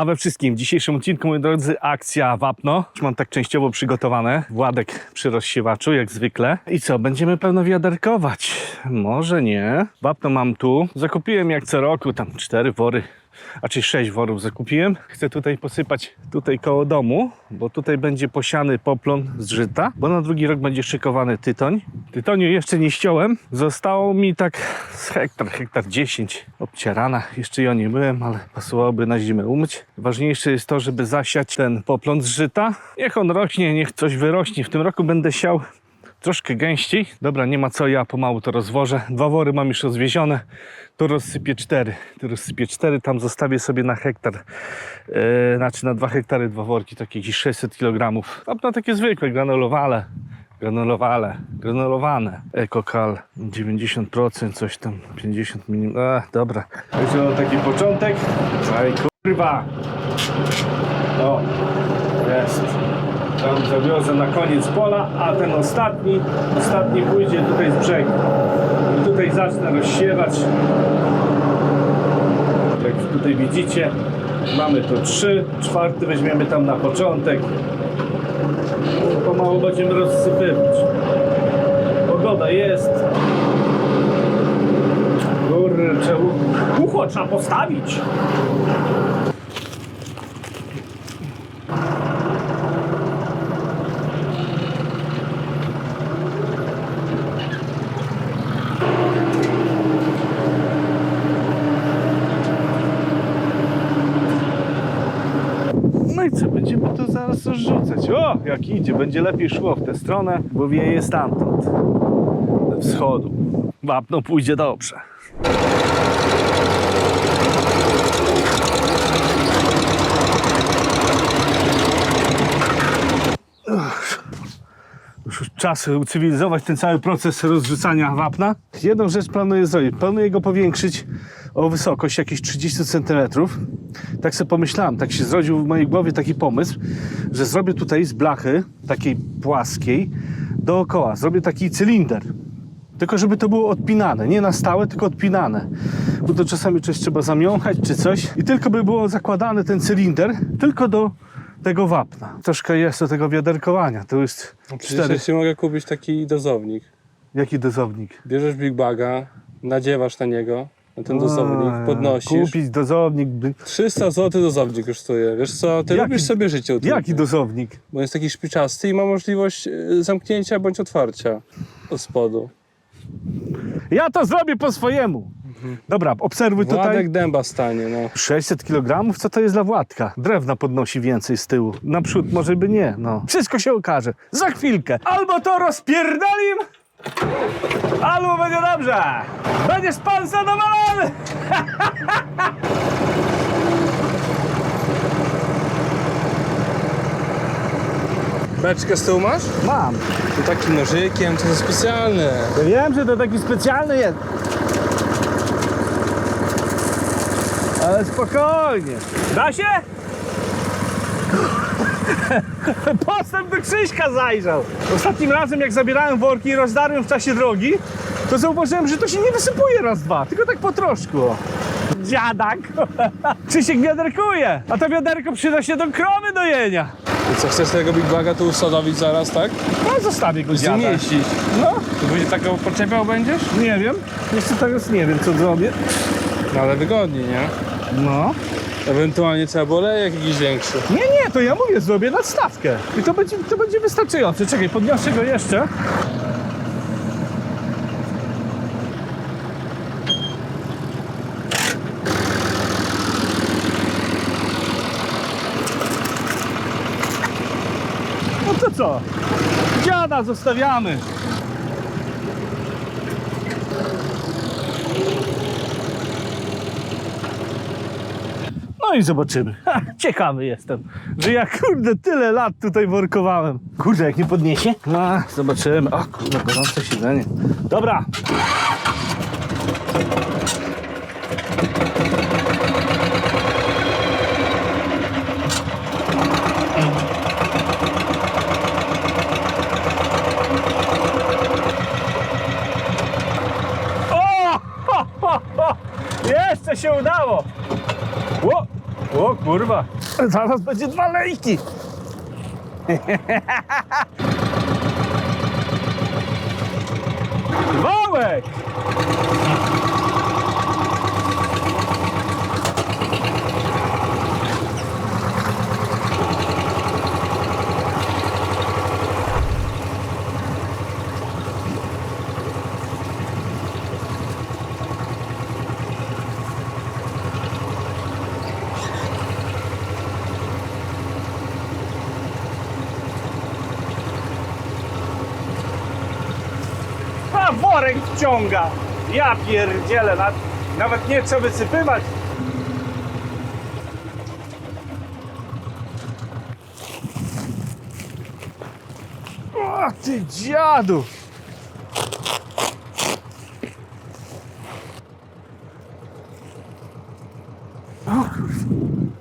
A we wszystkim w dzisiejszym odcinku, moi drodzy, akcja Wapno. Już mam tak częściowo przygotowane. Władek przy rozsiewaczu, jak zwykle. I co, będziemy pewno wiaderkować. Może nie. Wapno mam tu. Zakupiłem jak co roku, tam cztery wory a czy sześć worów zakupiłem. Chcę tutaj posypać tutaj koło domu, bo tutaj będzie posiany poplon z żyta, bo na drugi rok będzie szykowany tytoń. Tytoniu jeszcze nie ściąłem. Zostało mi tak z hektar, hektar 10 obcierana. Jeszcze ja nie byłem, ale pasowałoby na zimę umyć. Ważniejsze jest to, żeby zasiać ten poplon z żyta. Niech on rośnie, niech coś wyrośnie. W tym roku będę siał troszkę gęściej. Dobra, nie ma co, ja pomału to rozwożę. Dwa wory mam już rozwiezione, to rozsypię cztery. To rozsypię cztery, tam zostawię sobie na hektar, yy, znaczy na dwa hektary dwa worki, takie jakieś 600 kg. No takie zwykłe, granulowane. Granulowane, granulowane. Ekokal 90%, coś tam 50 mm. A, dobra. Także no, taki początek. Kurwa. O, jest. Tam zawiozę na koniec pola, a ten ostatni, ostatni pójdzie tutaj z brzegu. I tutaj zacznę rozsiewać. Jak tutaj widzicie, mamy tu trzy, czwarty weźmiemy tam na początek. Pomału będziemy rozsypywać. Pogoda jest. Kurczę, ucho trzeba postawić. No i co, będziemy to zaraz rozrzucać. Jak idzie, będzie lepiej szło w tę stronę, bo wieje stamtąd, ze wschodu. Wapno pójdzie dobrze. Czas ucywilizować ten cały proces rozrzucania wapna. Jedną rzecz planuję zrobić. Planuję go powiększyć o wysokość jakieś 30 cm. Tak sobie pomyślałem, tak się zrodził w mojej głowie taki pomysł, że zrobię tutaj z blachy takiej płaskiej dookoła. Zrobię taki cylinder. Tylko żeby to było odpinane, nie na stałe, tylko odpinane. Bo to czasami coś trzeba zamiąchać czy coś. I tylko by było zakładany ten cylinder tylko do tego wapna. Troszkę jest do tego wiaderkowania. To jest Przecież cztery. ci mogę kupić taki dozownik. Jaki dozownik? Bierzesz Big Baga, nadziewasz na niego, ten dozownik, A, podnosisz. Kupić dozownik. by- 300 zł dozownik kosztuje. Wiesz co, ty Jaki- lubisz sobie życie utrudniać. Jaki dozownik? Bo jest taki szpiczasty i ma możliwość y, zamknięcia bądź otwarcia od spodu. Ja to zrobię po swojemu. Dobra, obserwuj tutaj. Władek dęba stanie, no. 600 kg? Co to jest dla Władka? Drewna podnosi więcej z tyłu. Naprzód może by nie, no. Wszystko się okaże. Za chwilkę. Albo to rozpierdalim, albo będzie dobrze. Będziesz pan zadowolony. Beczkę z tyłu masz? Mam. To takim nożykiem, to jest specjalne. Ja wiem, że to taki specjalny jest. Ale spokojnie. Da się? Postęp do Krzyśka zajrzał. Ostatnim razem, jak zabierałem worki i rozdarłem w czasie drogi, to zauważyłem, że to się nie wysypuje raz, dwa, tylko tak po troszku. Dziadak. Krzysiek wiaderkuje, a to wiaderko przyda się do krowy dojenia. I co, chcesz tego Big Baga tu usadowić zaraz, tak? No, zostawię go dziada. Zmieścić. No, To będzie taką podczepiał będziesz? nie wiem. Jeszcze teraz nie wiem, co zrobię. No ale wygodniej, nie? No. Ewentualnie trzeba było lejek jakiś większy. Nie, nie, to ja mówię, zrobię nadstawkę. I to będzie, to będzie wystarczające. Czekaj, podniosę go jeszcze. No to co? Dziada zostawiamy. No i zobaczymy. Ha, ciekawy jestem, że ja kurde tyle lat tutaj workowałem. Kurde, jak nie podniesie? No, zobaczymy. O kurde, gorące siedzenie. Dobra. O! Jeszcze się udało. O, o kurwa, zaraz będzie dwa lejki. Wałek! A worek wciąga! Ja pierdzielę, na, nawet nie chcę wysypywać. O ty dziadu! O kurwa.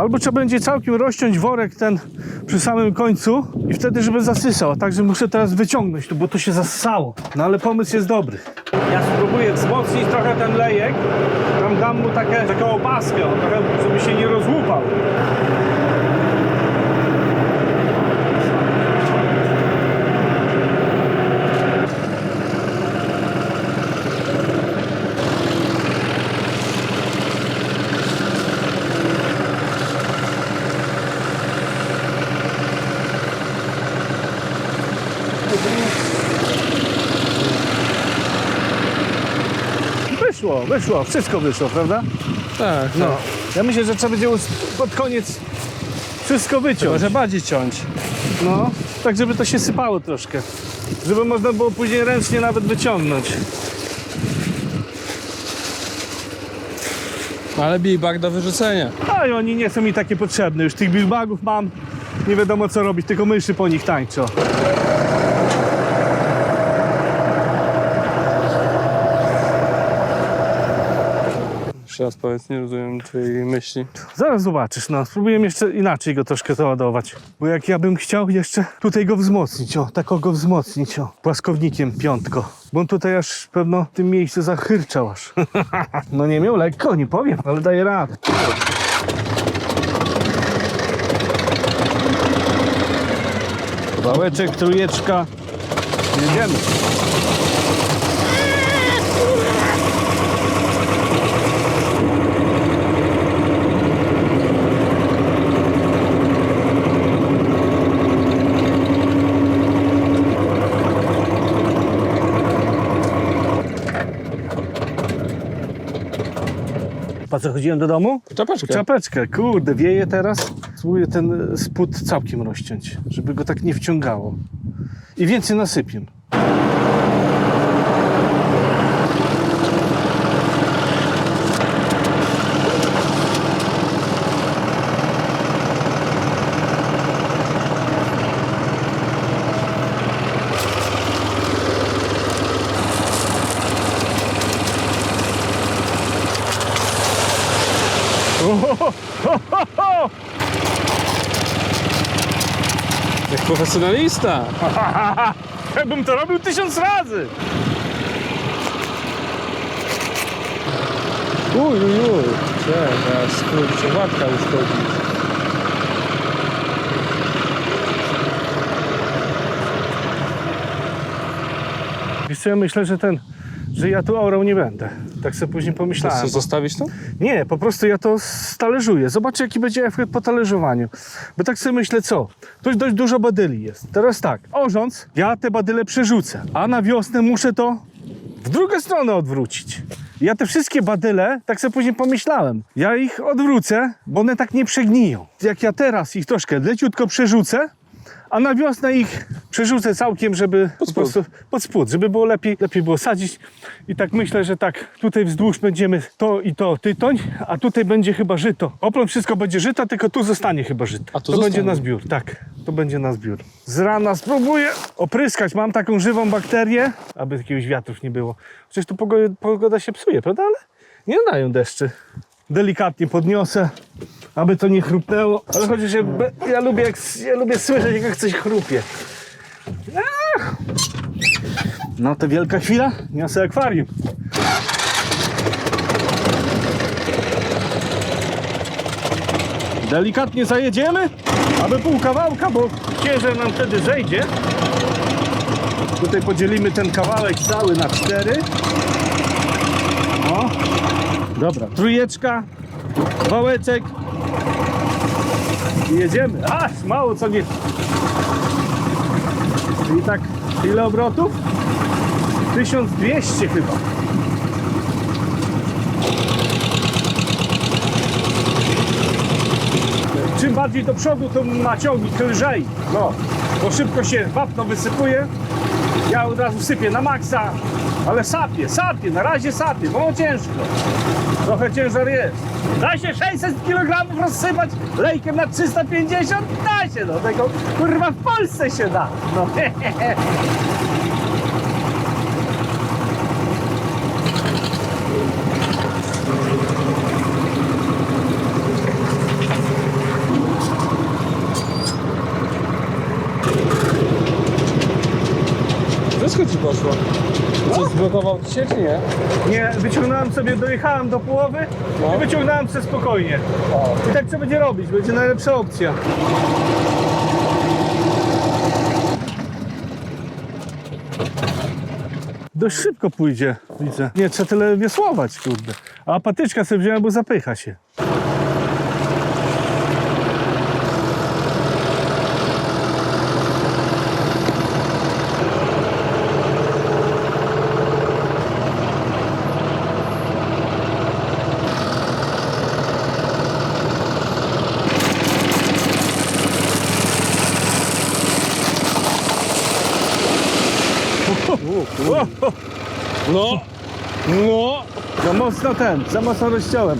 Albo trzeba będzie całkiem rozciąć worek ten przy samym końcu i wtedy, żeby zasysał. Także muszę teraz wyciągnąć to, bo to się zassało. No ale pomysł jest dobry. Ja spróbuję wzmocnić trochę ten lejek. Tam dam mu takie, taką opaskę, trochę, żeby się nie rozłupał. Wyszło, wyszło, wszystko wyszło, prawda? Tak, No. no. Ja myślę, że trzeba będzie us- pod koniec wszystko wyciąć. Może bardziej ciąć. No, tak żeby to się sypało troszkę. Żeby można było później ręcznie nawet wyciągnąć. No, Ale big do wyrzucenia. A i oni nie są mi takie potrzebne. Już tych bilbagów mam. Nie wiadomo co robić, tylko myszy po nich tańczą. Jeszcze raz powiedz, nie rozumiem twojej myśli. Zaraz zobaczysz, no. Spróbuję jeszcze inaczej go troszkę załadować. Bo jak ja bym chciał jeszcze tutaj go wzmocnić, o, tak o go wzmocnić, o, płaskownikiem piątko. Bo on tutaj aż pewno w tym miejscu zachyrczał aż. no nie miał lekko, nie powiem, ale daje radę. Wałeczek, trójeczka. Jedziemy. Co chodziłem do domu? Czapeczkę. Czapeczkę, kurde, wieje teraz. Spróbuję ten spód całkiem rozciąć, żeby go tak nie wciągało. I więcej nasypię. Profesjonalista. Jakbym to robił tysiąc razy! Uj, uj, uj. Teraz, kurczę, łatka już chodzi. Wiesz co, ja myślę, że ten, że ja tu aurał nie będę. Tak sobie później pomyślałem. bo- zostawić to? Nie, po prostu ja to stalerzuję. Zobaczę, jaki będzie efekt po talerzowaniu. Bo tak sobie myślę, co? Tu dość dużo badyli jest. Teraz tak, orząc, ja te badyle przerzucę, a na wiosnę muszę to w drugą stronę odwrócić. Ja te wszystkie badyle, tak sobie później pomyślałem, ja ich odwrócę, bo one tak nie przegniją. Jak ja teraz ich troszkę leciutko przerzucę, a na wiosnę ich przerzucę całkiem, żeby Pod po spód. prostu pod spód, żeby było lepiej, lepiej było sadzić. I tak myślę, że tak tutaj wzdłuż będziemy to i to tytoń, a tutaj będzie chyba żyto. Oplon wszystko będzie żyta, tylko tu zostanie chyba żyto. A to zostanie. będzie na zbiór, tak. To będzie na zbiór. Z rana spróbuję opryskać. Mam taką żywą bakterię, aby jakiegoś wiatrów nie było. Chociaż tu pogoda, pogoda się psuje, prawda? Ale nie dają deszczy. Delikatnie podniosę, aby to nie chrupnęło. Ale ja, be- ja, lubię, jak, ja lubię słyszeć, jak coś chrupie. No to wielka chwila, niosę akwarium. Delikatnie zajedziemy, aby pół kawałka, bo ciężar nam wtedy zejdzie. Tutaj podzielimy ten kawałek cały na cztery. O, dobra, trójeczka, wałeczek i jedziemy. Aż mało co nie. I tak, ile obrotów? 1200 chyba. Czym bardziej do przodu, to ma ciągnik lżej. No, bo szybko się wapno wysypuje. Ja od razu sypię na maksa, ale sapię, sapię, na razie sapię, bo ciężko. Trochę ciężar jest. Da się 600 kg rozsypać lejkiem na 350? Da się, no tego kurwa w Polsce się da. No. Wszystko ci poszło. Co, zblokował ci się, czy nie? Nie, wyciągnąłem sobie, dojechałem do połowy No. i wyciągnąłem się spokojnie. I tak co będzie robić? Będzie najlepsza opcja. Dość szybko pójdzie, widzę. Nie trzeba tyle wiosłować, kurde. A patyczka sobie wziąłem, bo zapycha się. No! No! za mocno ten, za mocno rozciąłem.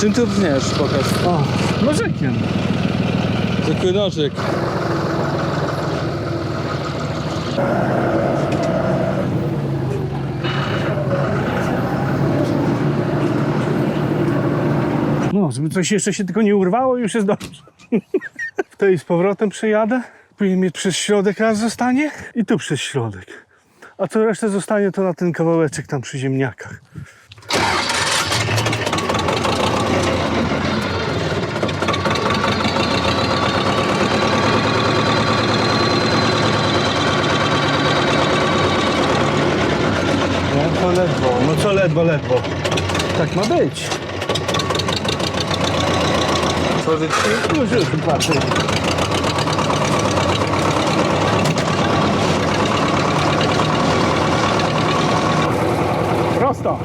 Czym ty brniesz? Pokaż. O, nożykiem. Zwykły nożyk. No, żeby coś jeszcze się tylko nie urwało, już jest dobrze. W tej z powrotem przejadę. Później przez środek raz zostanie i tu przez środek. A co resztę zostanie, to na ten kawałeczek tam przy ziemniakach. No to ledwo, no co ledwo, ledwo. Tak ma być. Tworzyć ci? Już, już, patrzę. Prosto.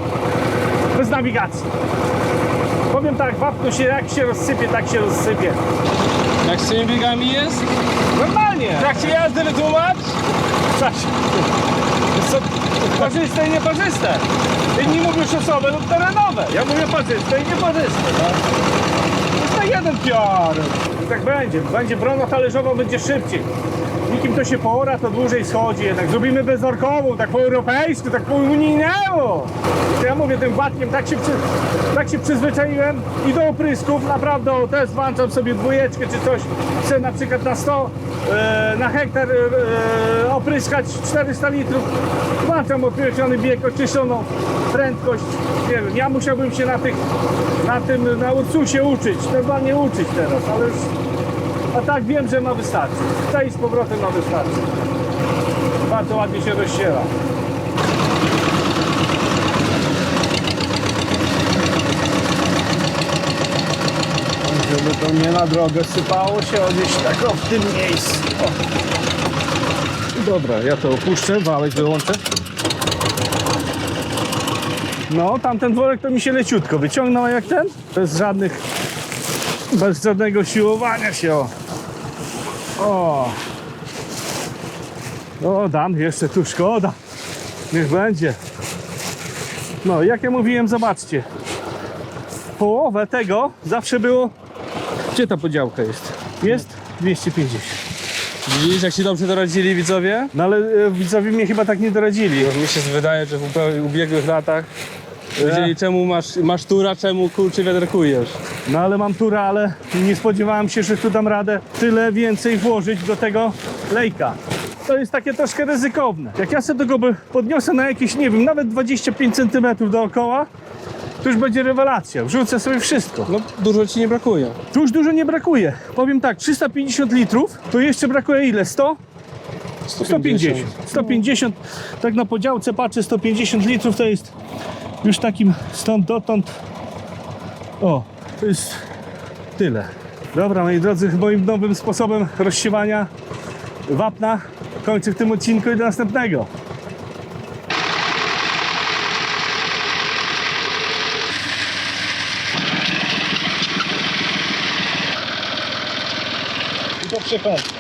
Bez nawigacji. Powiem tak, wapno się jak się rozsypie, tak się rozsypie. Jak z tymi biegami jest? Normalnie. W trakcie jazdy wytłumacz? Co? Parzyste i nieparzyste. Inni mówią szosowe lub terenowe. Ja mówię parzyste i nieparzyste. No. Jest to jeden piar. I tak będzie. Będzie brona talerzowa, będzie szybciej. Nikim to się poora, to dłużej schodzi jednak. Zrobimy bezorkową, tak po europejsku, tak po unijnemu. Ja mówię tym władkiem, tak się, przy, tak się przyzwyczaiłem i do oprysków naprawdę też włączam sobie dwójeczkę czy coś. Chcę na przykład na 100, e, na hektar e, opryskać 400 litrów. Włączam określony bieg, oczyszczoną prędkość. Nie wiem, ja musiałbym się na tych, na tym, na Ursusie uczyć. Trzeba nie uczyć teraz, ale już a tak wiem, że ma wystarczyć. Tutaj z powrotem ma wystarczyć. Bardzo ładnie się rozsiewa. Żeby to nie na drogę sypało się, gdzieś tak o, w tym miejscu. O. Dobra, ja to opuszczę, wałek wyłączę. No, tamten worek to mi się leciutko wyciągnął, jak ten? Bez żadnych, bez żadnego siłowania się, o. O. O, dam jeszcze tu szkoda. Niech będzie. No, jak ja mówiłem, zobaczcie. Połowę tego zawsze było. Gdzie ta podziałka jest? Jest 250. Widzisz, jak się dobrze doradzili widzowie? No ale e, widzowie mnie chyba tak nie doradzili. Mi się wydaje, że w ubiegłych latach Wiedzieli czemu masz, masz tura, czemu kurczę wiaderkujesz. No ale mam tura, ale nie spodziewałem się, że tu dam radę tyle więcej włożyć do tego lejka. To jest takie troszkę ryzykowne. Jak ja sobie tego podniosę na jakieś, nie wiem, nawet 25 cm dookoła, to już będzie rewelacja. Wrzucę sobie wszystko. No dużo ci nie brakuje. Tu już dużo nie brakuje. Powiem tak, 350 litrów, to jeszcze brakuje ile? 100? 150. 150. Tak na podziałce patrzę, 150 litrów to jest już takim stąd dotąd. O, to jest tyle. Dobra, moi drodzy, moim nowym sposobem rozsiewania wapna kończę w tym odcinku i do następnego. I to przekątne.